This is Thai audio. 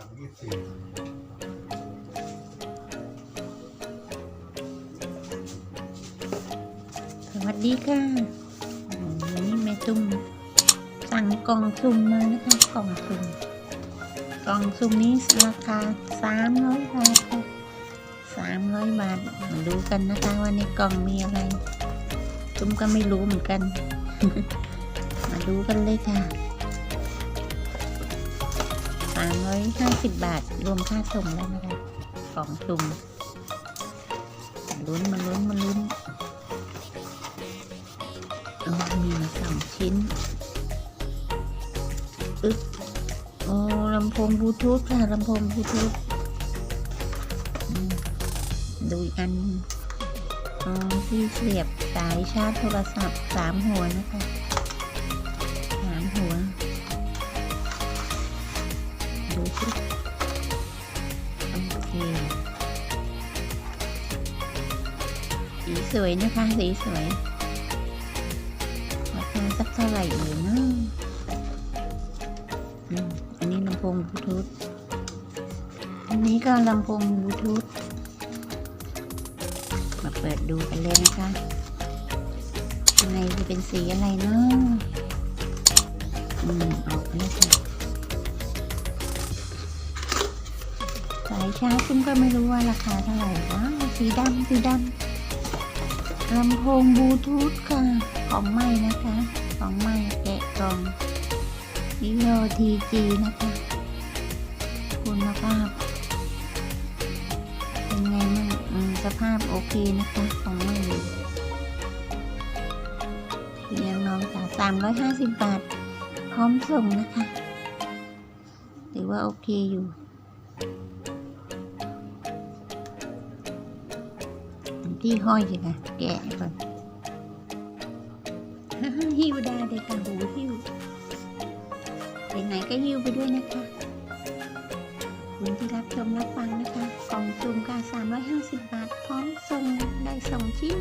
ามยี่สิบสวัสดีค่ะวันนี้แม่ตุ้มสั่งกล่องซุ่มมานะคะกล่องซุ่มกล่องซุ่มนี้ราคาสามร้อยบาทค่ะสามร้อยบาทมาดูกันนะคะว่าในกล่องมีอะไรตุ้มก็ไม่รู้เหมือนกัน มาดูกันเลยค่ะ สามร้อยห้าสิบบาท รวมค่าส่งแล้วนะคะกล่องซุ่มลุ้นมาลุ้นมาลุ้นเอมีมาสองชิ้นอึ๊บโอ้ลำโพงบลูทูธค่ะลำโพงบลูทูธดูอีกอันอ๋อที่เสียบสายชาร์จโทรศัพท์สามหัวนะคะ สีสวยนะคะ สีสวยราคาสักเท่าไหร่เอ่ยนะอันนี้ลำโพงบลูทูธ อันนี้ก็ลำโพงบลูทูธ มาเปิดดูกันเลยนะคะข้างในจะเป็นสีอะไรเนาะอืมออกนี่ค่ะสายชาร์จซึ่งก็ไม่รู้ว่าราคาเท่าไหร่ว้าวสีดำสีดำ ลำโพงบลูทูธค่ะ ของใหม่นะคะ ของใหม่แกะกล่องวิโอทีจีนะคะ คุณภาพ เป็นไงมั่งสภาพโอเคนะคะ ของใหม่เพียงน้องค่ะสามร้อยห้าสิบบาท พร้อมส่งนะคะ ถือว่าโอเคอยู่ ที่ห้อยสิค่ะแกะก่อนฮิวได้เลยค่ะหูฮิวไปไหนก็ฮิวไปด้วยนะคะคุณที่รับชมรับฟังนะคะ กล่องจุ่มกา350 บาท พร้อมส่งได้สองชิ้น